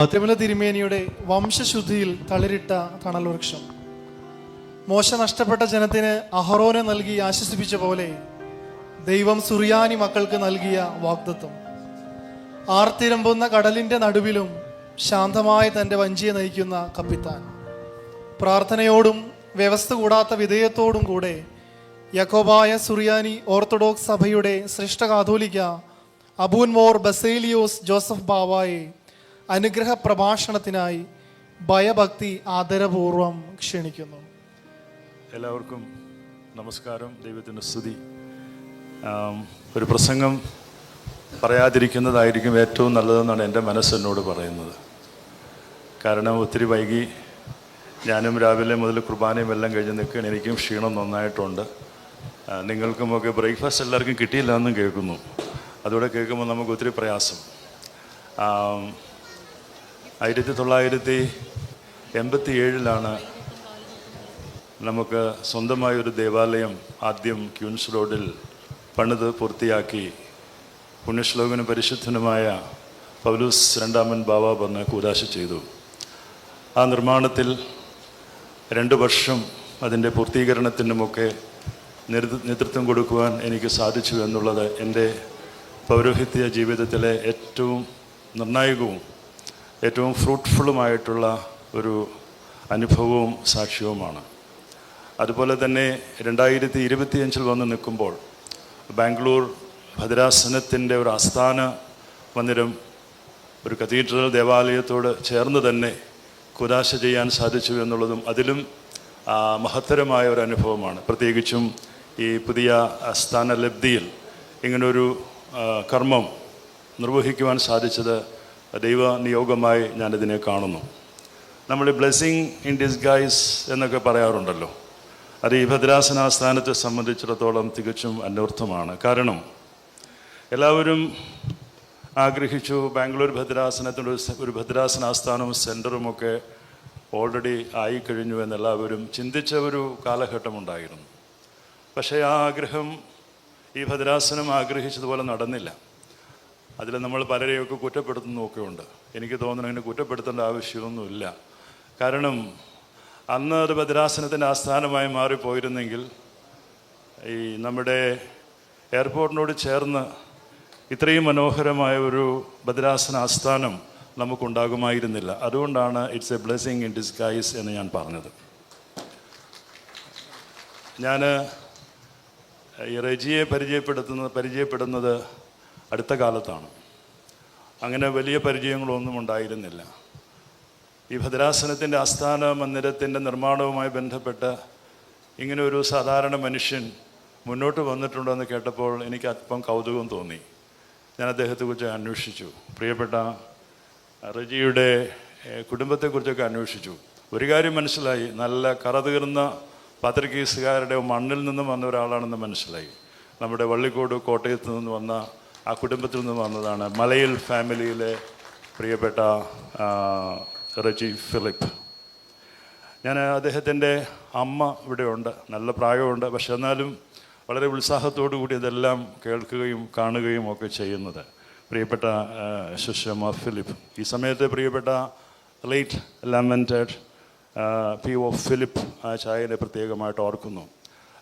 തിരുമല തിരുമേനിയുടെ വംശശുദ്ധിയിൽ തളിരിട്ട തണൽ വൃക്ഷം. മോശ നഷ്ടപ്പെട്ട ജനത്തിന് അഹറോനെ നൽകി ആശ്വസിപ്പിച്ച പോലെ ദൈവം സുറിയാനി മക്കൾക്ക് നൽകിയ വാഗ്ദത്വം ആർത്തിരമ്പുന്ന കടലിന്റെ നടുവിലും ശാന്തമായി തന്റെ വഞ്ചിയെ നയിക്കുന്ന കപ്പിത്താൻ. പ്രാർത്ഥനയോടും വ്യവസ്ഥ കൂടാത്ത വിധേയത്തോടും കൂടെ യക്കോബായ സുറിയാനി ഓർത്തഡോക്സ് സഭയുടെ ശ്രേഷ്ഠ കാതോലിക്ക അബൂൻ മോർ ബസേലിയോസ് ജോസഫ് ബാവായെ അനുഗ്രഹ പ്രഭാഷണത്തിനായി ഭയഭക്തി ആദരപൂർവം ക്ഷണിക്കുന്നു. എല്ലാവർക്കും നമസ്കാരം. ദൈവത്തിന്റെ സ്തുതി. ഒരു പ്രസംഗം പറയാതിരിക്കുന്നതായിരിക്കും ഏറ്റവും നല്ലതെന്നാണ് എന്റെ മനസ്സെന്നോട് പറയുന്നത്. കാരണം ഒത്തിരി വൈകി ഞാനും രാവിലെ മുതൽ കുർബാനയും എല്ലാം കഴിഞ്ഞ് നിൽക്കുകയാണ്. എനിക്കും ക്ഷീണം നന്നായിട്ടുണ്ട്. നിങ്ങൾക്കുമൊക്കെ ബ്രേക്ക്ഫാസ്റ്റ് എല്ലാവർക്കും കിട്ടിയില്ല എന്നും കേൾക്കുന്നു. അതുകൂടെ കേൾക്കുമ്പോൾ നമുക്ക് ഒത്തിരി പ്രയാസം. ആയിരത്തി തൊള്ളായിരത്തി എൺപത്തി ഏഴിലാണ് നമുക്ക് സ്വന്തമായ ഒരു ദേവാലയം ആദ്യം ക്യൂൻസ് റോഡിൽ പണിത് പൂർത്തിയാക്കി. പുണ്യശ്ലോകനും പരിശുദ്ധനുമായ പൗലൂസ് രണ്ടാമൻ ബാബ വന്ന് കൂരാശ ചെയ്തു. ആ നിർമ്മാണത്തിൽ രണ്ട് വർഷം അതിന്റെ പൂർത്തീകരണത്തിനുമൊക്കെ നേതൃത്വം കൊടുക്കുവാൻ എനിക്ക് സാധിച്ചു എന്നുള്ളത് എന്റെ പൗരോഹിത്യ ജീവിതത്തിലെ ഏറ്റവും നിർണായകവും ഏറ്റവും ഫ്രൂട്ട്ഫുള്ളുമായിട്ടുള്ള ഒരു അനുഭവവും സാക്ഷ്യവുമാണ്. അതുപോലെ തന്നെ രണ്ടായിരത്തി ഇരുപത്തിയഞ്ചിൽ വന്ന് നിൽക്കുമ്പോൾ ബാംഗ്ലൂർ ഭദ്രാസനത്തിന്റെ ഒരു ആസ്ഥാന മന്ദിരം ഒരു കത്തീഡ്രൽ ദേവാലയത്തോട് ചേർന്ന് തന്നെ കുദാശ ചെയ്യാൻ സാധിച്ചു എന്നുള്ളതും അതിലും മഹത്തരമായ ഒരു അനുഭവമാണ്. പ്രത്യേകിച്ചും ഈ പുതിയ സ്ഥാനലബ്ധിയിൽ ഇങ്ങനൊരു കർമ്മം നിർവഹിക്കുവാൻ സാധിച്ചത് ദൈവ നിയോഗമായി ഞാനിതിനെ കാണുന്നു. നമ്മൾ ബ്ലെസ്സിങ് ഇൻ ഡിസ്ഗൈസ് എന്നൊക്കെ പറയാറുണ്ടല്ലോ. അത് ഈ ഭദ്രാസനാസ്ഥാനത്തെ സംബന്ധിച്ചിടത്തോളം തികച്ചും അന്വർത്ഥമാണ് കാരണം എല്ലാവരും ആഗ്രഹിച്ചു ബാംഗ്ലൂർ ഭദ്രാസനത്തിന്റെ ഒരു ഭദ്രാസന ഒരു ഭദ്രാസനാസ്ഥാനവും സെന്ററുമൊക്കെ ഓൾറെഡി ആയിക്കഴിഞ്ഞു എന്നെല്ലാവരും ചിന്തിച്ച ഒരു കാലഘട്ടമുണ്ടായിരുന്നു. പക്ഷേ ആ ആഗ്രഹം ഈ ഭദ്രാസനം ആഗ്രഹിച്ചതുപോലെ നടന്നില്ല. അതിൽ നമ്മൾ പലരെയൊക്കെ കുറ്റപ്പെടുത്തുന്നതൊക്കെ ഉണ്ട് എനിക്ക് തോന്നുന്നു അങ്ങനെ കുറ്റപ്പെടുത്തേണ്ട ആവശ്യമൊന്നുമില്ല. കാരണം അന്ന് അത് ഭദ്രാസനത്തിന്റെ ആസ്ഥാനമായി മാറിപ്പോയിരുന്നെങ്കിൽ ഈ നമ്മുടെ എയർപോർട്ടിനോട് ചേർന്ന് ഇത്രയും മനോഹരമായ ഒരു ഭദ്രാസന ആസ്ഥാനം നമുക്കുണ്ടാകുമായിരുന്നില്ല. അതുകൊണ്ടാണ് it's a blessing in disguise എന്ന് ഞാൻ പറഞ്ഞത്. ഞാൻ ഈ റെജിയെ പരിചയപ്പെടുത്തുന്നത് പരിചയപ്പെടുന്നത് അടുത്ത കാലത്താണ്. അങ്ങനെ വലിയ പരിചയങ്ങളൊന്നും ഉണ്ടായിരുന്നില്ല. ഈ ഭദ്രാസനത്തിന്റെ ആസ്ഥാന മന്ദിരത്തിന്റെ നിർമ്മാണവുമായി ബന്ധപ്പെട്ട് ഇങ്ങനെ ഒരു സാധാരണ മനുഷ്യൻ മുന്നോട്ട് വന്നിട്ടുണ്ടെന്ന് കേട്ടപ്പോൾ എനിക്ക് അല്പം കൗതുകം തോന്നി. ഞാൻ അദ്ദേഹത്തെക്കുറിച്ച് അന്വേഷിച്ചു. പ്രിയപ്പെട്ട റജിയുടെ കുടുംബത്തെക്കുറിച്ചൊക്കെ അന്വേഷിച്ചു. ഒരു കാര്യം മനസ്സിലായി. നല്ല കറതീർന്ന പത്രികീസുകാരുടെ മണ്ണിൽ നിന്നും വന്ന ഒരാളാണെന്ന് മനസ്സിലായി. നമ്മുടെ വള്ളിക്കോട് കോട്ടയത്ത് നിന്ന് വന്ന ആ കുടുംബത്തിൽ നിന്ന് വന്നതാണ് മലയിൽ ഫാമിലിയിലെ പ്രിയപ്പെട്ട റജി ഫിലിപ്പ്. ഞാൻ അദ്ദേഹത്തിന്റെ അമ്മ ഇവിടെയുണ്ട് നല്ല പ്രായമുണ്ട് പക്ഷെ എന്നാലും വളരെ ഉത്സാഹത്തോടു കൂടി ഇതെല്ലാം കേൾക്കുകയും കാണുകയും ഒക്കെ ചെയ്യുന്നത്. പ്രിയപ്പെട്ട ആ, ഫിലിപ്പ്. ഈ സമയത്ത് പ്രിയപ്പെട്ട late lamented P O Philip ആ ചായനെ പ്രത്യേകമായിട്ട് ഓർക്കുന്നു.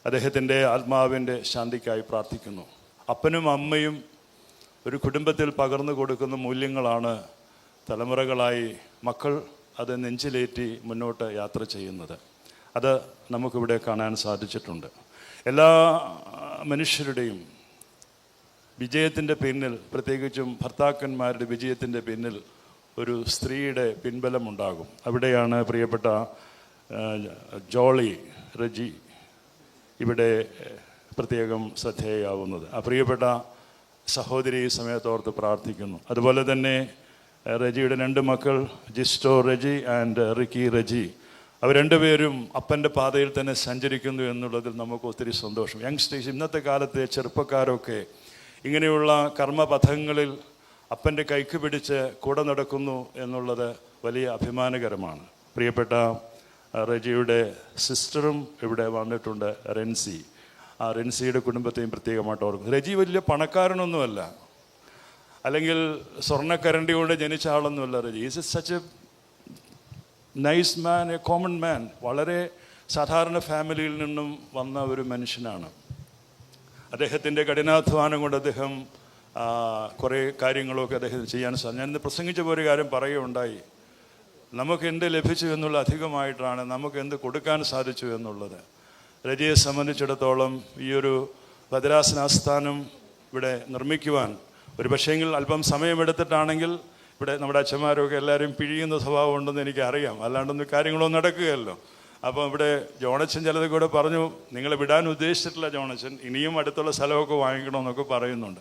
അദ്ദേഹത്തിന്റെ ആത്മാവിന്റെ ശാന്തിക്കായി പ്രാർത്ഥിക്കുന്നു. അപ്പനും അമ്മയും ഒരു കുടുംബത്തിൽ പകർന്നു കൊടുക്കുന്ന മൂല്യങ്ങളാണ് തലമുറകളായി മക്കൾ അത് നെഞ്ചിലേറ്റി മുന്നോട്ട് യാത്ര ചെയ്യുന്നത്. അത് നമുക്കിവിടെ കാണാൻ സാധിച്ചിട്ടുണ്ട്. എല്ലാ മനുഷ്യരുടെയും വിജയത്തിന്റെ പിന്നിൽ പ്രത്യേകിച്ചും ഭർത്താക്കന്മാരുടെ വിജയത്തിന്റെ പിന്നിൽ ഒരു സ്ത്രീയുടെ പിൻബലമുണ്ടാകും. അവിടെയാണ് പ്രിയപ്പെട്ട ജോളി റജി ഇവിടെ പ്രത്യേകം ശ്രദ്ധേയാവുന്നത്. ആ പ്രിയപ്പെട്ട സഹോദരി ഈ സമയത്തോർത്ത് പ്രാർത്ഥിക്കുന്നു. അതുപോലെ തന്നെ റജിയുടെ രണ്ട് മക്കൾ ജിസ്റ്റോ റജി ആൻഡ് റിക്കി റജി. അവർ രണ്ടുപേരും അപ്പന്റെ പാതയിൽ തന്നെ സഞ്ചരിക്കുന്നു എന്നുള്ളതിൽ നമുക്ക് ഒത്തിരി സന്തോഷം. യങ്സ്റ്റേഴ്സ് ഇന്നത്തെ കാലത്തെ ചെറുപ്പക്കാരൊക്കെ ഇങ്ങനെയുള്ള കർമ്മപഥങ്ങളിൽ അപ്പന്റെ കൈക്ക് പിടിച്ച് കൂടെ നടക്കുന്നു എന്നുള്ളത് വലിയ അഭിമാനകരമാണ്. പ്രിയപ്പെട്ട റജിയുടെ സിസ്റ്ററും ഇവിടെ വന്നിട്ടുണ്ട് റെൻസി. ആ റെൻസിയുടെ കുടുംബത്തെയും പ്രത്യേകമായിട്ട് ഓർക്കും. രജി വലിയ പണക്കാരനൊന്നുമല്ല. അല്ലെങ്കിൽ സ്വർണക്കരണ്ടി കൊണ്ട് ജനിച്ച ആളൊന്നുമല്ല Reji. Is is such a nice man a common man വളരെ സാധാരണ ഫാമിലിയിൽ നിന്നും വന്ന ഒരു മനുഷ്യനാണ്. അദ്ദേഹത്തിന്റെ കഠിനാധ്വാനം കൊണ്ട് അദ്ദേഹം കുറേ കാര്യങ്ങളൊക്കെ അദ്ദേഹം ചെയ്യാൻ സാധിച്ചു ഞാൻ ഇന്ന് ഒരു കാര്യം പറയുകയുണ്ടായി. നമുക്ക് എന്ത് ലഭിച്ചു എന്നുള്ള അധികമായിട്ടാണ് നമുക്ക് എന്ത് കൊടുക്കാൻ സാധിച്ചു എന്നുള്ളത്. രജയെ സംബന്ധിച്ചിടത്തോളം ഈ ഒരു ഭദ്രാസനാസ്ഥാനം ഇവിടെ നിർമ്മിക്കുവാൻ ഒരു പക്ഷേങ്കിൽ അല്പം സമയമെടുത്തിട്ടാണെങ്കിൽ ഇവിടെ നമ്മുടെ അച്ഛന്മാരൊക്കെ എല്ലാവരും പിഴിയുന്ന സ്വഭാവം ഉണ്ടെന്ന് എനിക്കറിയാം. അല്ലാണ്ടൊന്നും കാര്യങ്ങളൊന്നും നടക്കുകയല്ലോ. അപ്പം ഇവിടെ ജോണച്ചൻ ചിലത് കൂടെ പറഞ്ഞു നിങ്ങളെ വിടാൻ ഉദ്ദേശിച്ചിട്ടില്ല ജോണച്ചൻ ഇനിയും അടുത്തുള്ള സ്ഥലമൊക്കെ വാങ്ങിക്കണമെന്നൊക്കെ പറയുന്നുണ്ട്.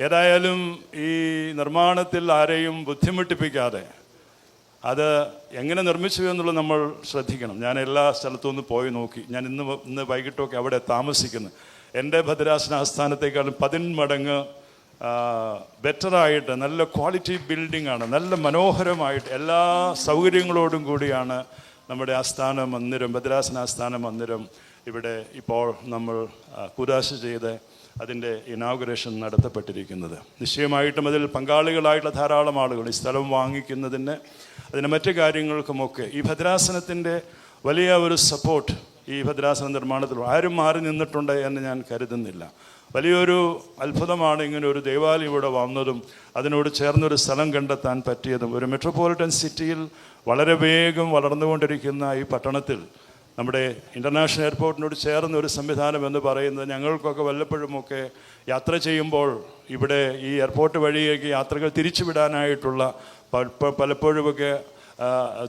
ഏതായാലും ഈ നിർമ്മാണത്തിൽ ആരെയും ബുദ്ധിമുട്ടിപ്പിക്കാതെ അത് എങ്ങനെ നിർമ്മിച്ചു എന്നുള്ളത് നമ്മൾ ശ്രദ്ധിക്കണം. ഞാൻ എല്ലാ സ്ഥലത്തും നിന്ന് പോയി നോക്കി. ഞാൻ ഇന്ന് ഇന്ന് വൈകിട്ടൊക്കെ അവിടെ താമസിക്കുന്നു. എന്റെ ഭദ്രാസന ആസ്ഥാനത്തേക്കാളും പതിന്മടങ്ങ് ബെറ്ററായിട്ട് നല്ല ക്വാളിറ്റി ബിൽഡിംഗ് ആണ് നല്ല മനോഹരമായിട്ട് എല്ലാ സൗകര്യങ്ങളോടും കൂടിയാണ് നമ്മുടെ ആസ്ഥാന മന്ദിരം ഭദ്രാസന ആസ്ഥാന മന്ദിരം ഇവിടെ ഇപ്പോൾ നമ്മൾ കുരാശ ചെയ്ത് അതിന്റെ ഇനാഗുറേഷൻ നടത്തപ്പെട്ടിരിക്കുന്നത്. നിശ്ചയമായിട്ടും അതിൽ പങ്കാളികളായിട്ടുള്ള ധാരാളം ആളുകൾ ഈ സ്ഥലം വാങ്ങിക്കുന്നതിന് അതിന് മറ്റ് കാര്യങ്ങൾക്കുമൊക്കെ ഈ ഭദ്രാസനത്തിന്റെ വലിയ ഒരു സപ്പോർട്ട് ഈ ഭദ്രാസന നിർമ്മാണത്തിൽ ആരും മാറി നിന്നിട്ടുണ്ട് എന്ന് ഞാൻ കരുതുന്നില്ല. വലിയൊരു അത്ഭുതമാണ് ഇങ്ങനെ ഒരു ദേവാലയം ഇവിടെ വന്നതും അതിനോട് ചേർന്നൊരു സ്ഥലം കണ്ടെത്താൻ പറ്റിയതും. ഒരു മെട്രോപൊളിറ്റൻ സിറ്റിയിൽ വളരെ വേഗം വളർന്നുകൊണ്ടിരിക്കുന്ന ഈ പട്ടണത്തിൽ നമ്മുടെ ഇന്റർനാഷണൽ എയർപോർട്ടിനോട് ചേർന്ന ഒരു സംവിധാനം എന്ന് പറയുന്നത് ഞങ്ങൾക്കൊക്കെ വല്ലപ്പോഴുമൊക്കെ യാത്ര ചെയ്യുമ്പോൾ ഇവിടെ ഈ എയർപോർട്ട് വഴിയേക്ക് യാത്രകൾ തിരിച്ചുവിടാനായിട്ടുള്ള പലപ്പോഴുമൊക്കെ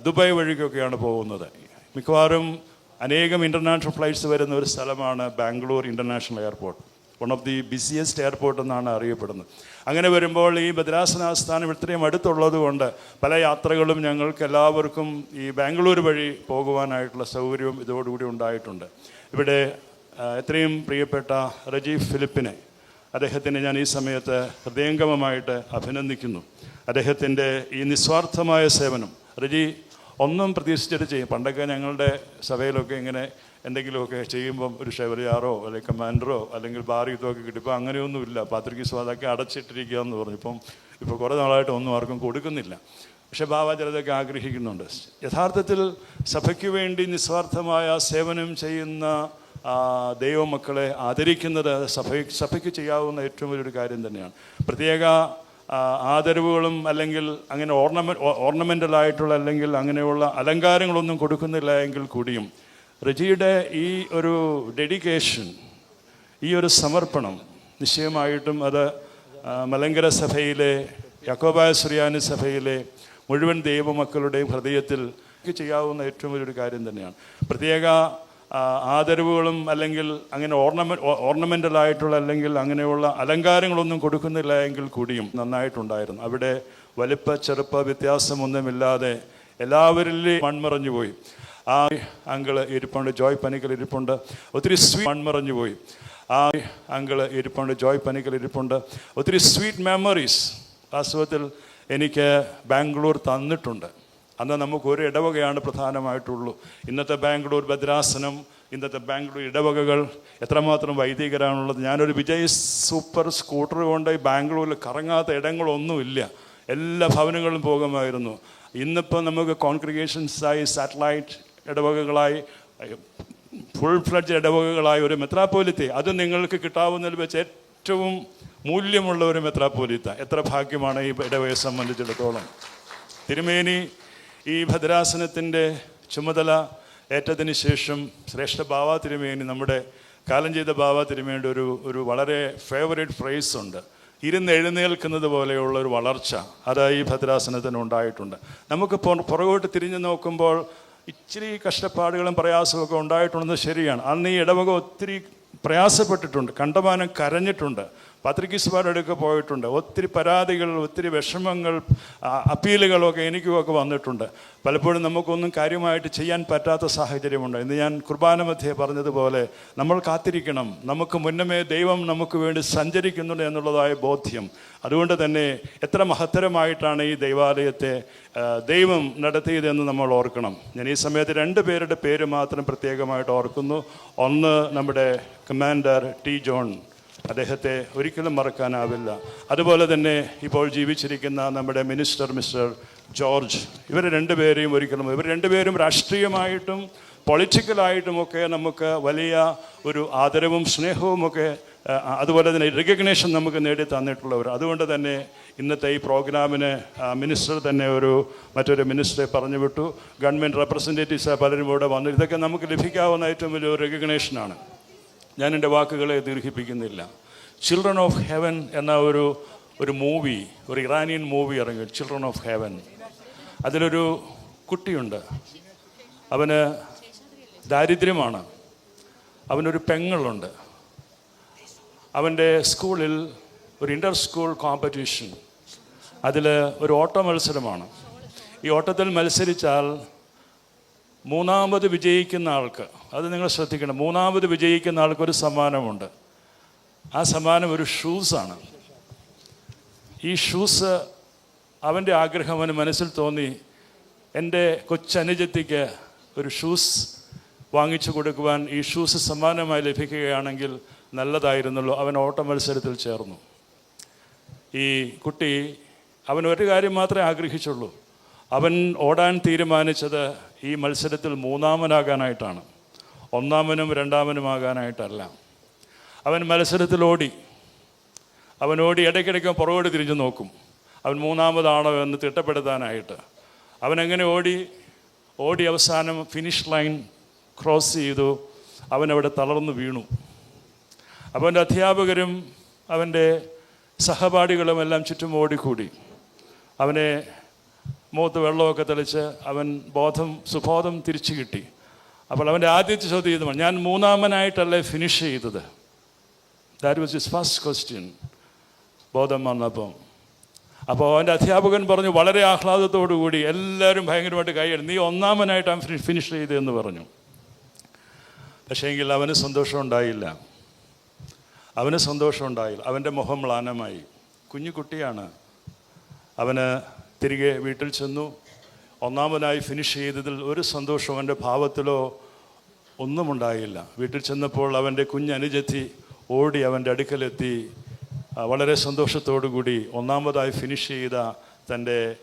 ദുബായ് വഴിക്കൊക്കെയാണ് പോകുന്നത്. മിക്കവാറും അനേകം ഇന്റർനാഷണൽ ഫ്ലൈറ്റ്സ് വരുന്ന ഒരു സ്ഥലമാണ് Bangalore international airport. One of the busiest airport എന്നാണ് അറിയപ്പെടുന്നത്. അങ്ങനെ വരുമ്പോൾ ഈ ബദ്രാസനാസ്ഥാനം ഇത്രയും അടുത്തുള്ളത് കൊണ്ട് പല യാത്രകളും ഞങ്ങൾക്ക് എല്ലാവർക്കും ഈ ബാംഗ്ലൂർ വഴി പോകുവാനായിട്ടുള്ള സൗകര്യവും ഇതോടുകൂടി ഉണ്ടായിട്ടുണ്ട്. ഇവിടെ എത്രയും പ്രിയപ്പെട്ട റജീഫ് ഫിലിപ്പിനെ അദ്ദേഹത്തിനെ ഞാൻ ഈ സമയത്ത് ഹൃദയംഗമമായിട്ട് അഭിനന്ദിക്കുന്നു. അദ്ദേഹത്തിന്റെ ഈ നിസ്വാർത്ഥമായ സേവനം റജി ഒന്നും പ്രതീക്ഷിച്ചിട്ട് ചെയ്യും. പണ്ടൊക്കെ ഞങ്ങളുടെ സഭയിലൊക്കെ ഇങ്ങനെ എന്തെങ്കിലുമൊക്കെ ചെയ്യുമ്പം ഒരു ഷെവറിയാറോ അല്ലെങ്കിൽ കമാൻഡറോ അല്ലെങ്കിൽ ഒക്കെ കിട്ടും ഇപ്പം അങ്ങനെയൊന്നുമില്ല. പാത്രിക് സ്വാദൊക്കെ അടച്ചിട്ടിരിക്കുക എന്ന് പറഞ്ഞു. ഇപ്പം ഇപ്പോൾ കുറേ നാളായിട്ട് ഒന്നും ആർക്കും കൊടുക്കുന്നില്ല. പക്ഷേ ബാബ ചിലതൊക്കെ ആഗ്രഹിക്കുന്നുണ്ട്. യഥാർത്ഥത്തിൽ സഭയ്ക്ക് വേണ്ടി നിസ്വാർത്ഥമായ സേവനം ചെയ്യുന്ന ദൈവമക്കളെ ആദരിക്കുന്നത് സഭ സഭയ്ക്ക് ചെയ്യാവുന്ന ഏറ്റവും വലിയൊരു കാര്യം തന്നെയാണ്. പ്രത്യേക ആദരവുകളും അല്ലെങ്കിൽ അങ്ങനെ ഓർണമെന്റ് ഓർണമെന്റൽ ആയിട്ടുള്ള അല്ലെങ്കിൽ അങ്ങനെയുള്ള അലങ്കാരങ്ങളൊന്നും കൊടുക്കുന്നില്ല എങ്കിൽ കൂടിയും റജിയുടെ ഈ ഒരു ഡെഡിക്കേഷൻ ഈ ഒരു സമർപ്പണം നിശ്ചയമായിട്ടും അത് മലങ്കര സഭയിലെ യക്കോബായ സുറിയാനി സഭയിലെ മുഴുവൻ ദൈവമക്കളുടെയും ഹൃദയത്തിൽ ചെയ്യാവുന്ന ഏറ്റവും വലിയൊരു കാര്യം തന്നെയാണ്. പ്രത്യേക ആദരവുകളും അല്ലെങ്കിൽ അങ്ങനെ ഓർണമെൻ ഓർണമെന്റൽ ആയിട്ടുള്ള അല്ലെങ്കിൽ അങ്ങനെയുള്ള അലങ്കാരങ്ങളൊന്നും കൊടുക്കുന്നില്ല എങ്കിൽ കൂടിയും നന്നായിട്ടുണ്ടായിരുന്നു. അവിടെ വലിപ്പ ചെറുപ്പ വ്യത്യാസമൊന്നുമില്ലാതെ എല്ലാവരിലും മൺമറഞ്ഞു പോയി. ആ അങ്കിൾ ഇരിപ്പുണ്ട് ജോയ് പനിക്കൽ ഇരിപ്പുണ്ട് ഒത്തിരി സ്വീറ്റ് മൺമറഞ്ഞു പോയി. ആ അങ്കിൾ ഇരിപ്പുണ്ട് ജോയ് പനിക്കൽ ഇരിപ്പുണ്ട്. ഒത്തിരി സ്വീറ്റ് മെമ്മറീസ് വാസ്തവത്തിൽ എനിക്ക് ബാംഗ്ലൂർ തന്നിട്ടുണ്ട്. അന്ന് നമുക്ക് ഒരു ഇടവകയാണ് പ്രധാനമായിട്ടുള്ളൂ. ഇന്നത്തെ ബാംഗ്ലൂർ ഭദ്രാസനം ഇന്നത്തെ ബാംഗ്ലൂർ ഇടവകകൾ എത്രമാത്രം വൈദികരാണുള്ളത്. ഞാനൊരു വിജയ് സൂപ്പർ സ്കൂട്ടർ കൊണ്ട് ബാംഗ്ലൂരിൽ കറങ്ങാത്ത ഇടങ്ങളൊന്നുമില്ല. എല്ലാ ഭവനങ്ങളും പോകുമായിരുന്നു. ഇന്നിപ്പോൾ നമുക്ക് കോൺഗ്രിഗേഷൻസായി സാറ്റലൈറ്റ് ഇടവകകളായി ഫുൾ ഫ്ലഡ്ജ് ഇടവകകളായി ഒരു മെത്രാപ്പോലിത്തെ. അത് നിങ്ങൾക്ക് കിട്ടാവുന്നതിൽ വെച്ച് ഏറ്റവും മൂല്യമുള്ള ഒരു മെത്രാപ്പോലിത്ത. എത്ര ഭാഗ്യമാണ് ഈ ഇടവകയെ സംബന്ധിച്ചിടത്തോളം. തിരുമേനി ഈ ഭദ്രാസനത്തിന്റെ ചുമതല ഏറ്റതിന് ശേഷം ശ്രേഷ്ഠ ബാവ തിരുമേനി നമ്മുടെ കാലം ചെയ്ത ബാവ തിരുമേനിയുടെ ഒരു ഒരു വളരെ ഫേവറേറ്റ് ഫ്രേസ് ഉണ്ട്. ഇരുന്ന് എഴുന്നേൽക്കുന്നത് പോലെയുള്ള ഒരു വളർച്ച അത് ഈ ഭദ്രാസനത്തിന് ഉണ്ടായിട്ടുണ്ട്. നമുക്ക് പുറ- പുറകോട്ട് തിരിഞ്ഞു നോക്കുമ്പോൾ ഇച്ചിരി കഷ്ടപ്പാടുകളും പ്രയാസമൊക്കെ ഉണ്ടായിട്ടുണ്ടെന്ന് ശരിയാണ്. അന്ന് ഈ ഇടവക ഒത്തിരി പ്രയാസപ്പെട്ടിട്ടുണ്ട്. കണ്ടമാനം കരഞ്ഞിട്ടുണ്ട്. പത്രികീസ്മാരുടെ അടുക്ക പോയിട്ടുണ്ട്. ഒത്തിരി പരാതികൾ ഒത്തിരി വിഷമങ്ങൾ അപ്പീലുകളൊക്കെ എനിക്കുമൊക്കെ വന്നിട്ടുണ്ട്. പലപ്പോഴും നമുക്കൊന്നും കാര്യമായിട്ട് ചെയ്യാൻ പറ്റാത്ത സാഹചര്യമുണ്ട്. ഇന്ന് ഞാൻ കുർബാന മധ്യേ പറഞ്ഞതുപോലെ നമ്മൾ കാത്തിരിക്കണം. നമുക്ക് മുന്നമേ ദൈവം നമുക്ക് വേണ്ടി സഞ്ചരിക്കുന്നുണ്ട് എന്നുള്ളതായ ബോധ്യം. അതുകൊണ്ട് തന്നെ എത്ര മഹത്തരമായിട്ടാണ് ഈ ദൈവാലയത്തെ ദൈവം നടത്തിയതെന്ന് നമ്മൾ ഓർക്കണം. ഞാൻ ഈ സമയത്ത് രണ്ട് പേരുടെ പേര് മാത്രം പ്രത്യേകമായിട്ട് ഓർക്കുന്നു. ഒന്ന് നമ്മുടെ കമാൻഡർ ടി ജോൺ. അദ്ദേഹത്തെ ഒരിക്കലും മറക്കാനാവില്ല. അതുപോലെ തന്നെ ഇപ്പോൾ ജീവിച്ചിരിക്കുന്ന നമ്മുടെ മിനിസ്റ്റർ മിസ്റ്റർ ജോർജ് ഇവർ രണ്ടുപേരെയും ഒരിക്കലും ഇവർ രണ്ടുപേരും രാഷ്ട്രീയമായിട്ടും പൊളിറ്റിക്കലായിട്ടും ഒക്കെ നമുക്ക് വലിയ ഒരു ആദരവും സ്നേഹവും ഒക്കെ അതുപോലെ തന്നെ റെക്കഗ്നേഷൻ നമുക്ക് നേടി തന്നിട്ടുള്ളവർ. അതുകൊണ്ട് തന്നെ ഇന്നത്തെ ഈ പ്രോഗ്രാമിന് മിനിസ്റ്റർ തന്നെ ഒരു മറ്റൊരു മിനിസ്റ്ററെ പറഞ്ഞു വിട്ടു. ഗവൺമെന്റ് റെപ്രസെന്റേറ്റീവ്സ് പലരും ഇവിടെ വന്നു. ഇതൊക്കെ നമുക്ക് ലഭിക്കാവുന്ന ഏറ്റവും വലിയൊരു റെക്കഗ്നേഷനാണ് ഞാൻ എന്റെ വാക്കുകളെ ദീർഘിപ്പിക്കുന്നില്ല. ചിൽഡ്രൻ ഓഫ് ഹെവൻ എന്ന ഒരു ഒരു മൂവി ഒരു ഇറാനിയൻ മൂവി ഇറങ്ങി ചിൽഡ്രൻ ഓഫ് ഹെവൻ അതിലൊരു കുട്ടിയുണ്ട്. അവന് ദാരിദ്ര്യമാണ്. അവനൊരു പെങ്ങളുണ്ട്. അവന്റെ സ്കൂളിൽ ഒരു ഇന്റർ സ്കൂൾ കോമ്പറ്റീഷൻ അതിൽ ഒരു ഓട്ട മത്സരമാണ്. ഈ ഓട്ടത്തിൽ മത്സരിച്ചാൽ മൂന്നാമത് വിജയിക്കുന്ന ആൾക്ക് അത് നിങ്ങൾ ശ്രദ്ധിക്കണം. മൂന്നാമത് വിജയിക്കുന്ന ആൾക്കൊരു സമ്മാനമുണ്ട്. ആ സമ്മാനം ഒരു ഷൂസാണ് ഈ ഷൂസ് അവന്റെ ആഗ്രഹം അവന് മനസ്സിൽ തോന്നി എന്റെ കൊച്ചനുജത്തിക്ക് ഒരു ഷൂസ് വാങ്ങിച്ചു കൊടുക്കുവാൻ ഈ ഷൂസ് സമ്മാനമായി ലഭിക്കുകയാണെങ്കിൽ നല്ലതായിരുന്നല്ലോ അവൻ ഓട്ട മത്സരത്തിൽ ചേർന്നു. ഈ കുട്ടി അവൻ ഒരു കാര്യം മാത്രമേ ആഗ്രഹിച്ചുള്ളൂ. അവൻ ഓടാൻ തീരുമാനിച്ചത് ഈ മത്സരത്തിൽ മൂന്നാമനാകാനായിട്ടാണ്. ഒന്നാമനും രണ്ടാമനുമാകാനായിട്ടല്ല അവൻ മത്സരത്തിൽ ഓടി. അവൻ ഓടി ഇടയ്ക്കിടയ്ക്ക് പുറകോട് തിരിഞ്ഞു നോക്കും. അവൻ മൂന്നാമതാണോ എന്ന് തിട്ടപ്പെടുത്താനായിട്ട്. അവൻ അങ്ങനെ ഓടി? ഓടി അവസാനം ഫിനിഷ് ലൈൻ ക്രോസ് ചെയ്തു. അവൻ അവിടെ തളർന്നു വീണു. അവന്റെ അധ്യാപകരും അവന്റെ സഹപാഠികളും എല്ലാം ചുറ്റും ഓടിക്കൂടി. അവനെ മുഖത്ത് വെള്ളമൊക്കെ തെളിച്ച് അവൻ ബോധം സുബോധം തിരിച്ചു കിട്ടി. അപ്പോൾ അവന്റെ ആദ്യത്തെ ചോദ്യം ചെയ്തു ഞാൻ മൂന്നാമനായിട്ടല്ലേ ഫിനിഷ് ചെയ്തത്? That was is first question ബോധം വന്നപ്പം. അപ്പോൾ അവന്റെ അധ്യാപകൻ പറഞ്ഞു വളരെ കൂടി എല്ലാവരും ഭയങ്കരമായിട്ട് കൈയ്യടി നീ ഒന്നാമനായിട്ടാണ് ഫിനിഷ് ചെയ്തതെന്ന് പറഞ്ഞു. പക്ഷേ പക്ഷേങ്കിൽ അവന് സന്തോഷം ഉണ്ടായില്ല. അവന് സന്തോഷം ഉണ്ടായില്ല. അവന്റെ മുഖം മ്ലാനമായി. കുഞ്ഞു കുട്ടിയാണ് അവന് തിരികെ വീട്ടിൽ ചെന്നു. ഒന്നാമനായി ഫിനിഷ് ചെയ്തതിൽ ഒരു സന്തോഷം അവന്റെ ഭാവത്തിലോ ഒന്നും ഉണ്ടായില്ല വീട്ടിൽ ചെന്നപ്പോൾ അവന്റെ കുഞ്ഞനുജത്തി ഓടി അവന്റെ അടുക്കലെത്തി. വളരെ കൂടി ഒന്നാമതായി ഫിനിഷ് ചെയ്ത തന്റെ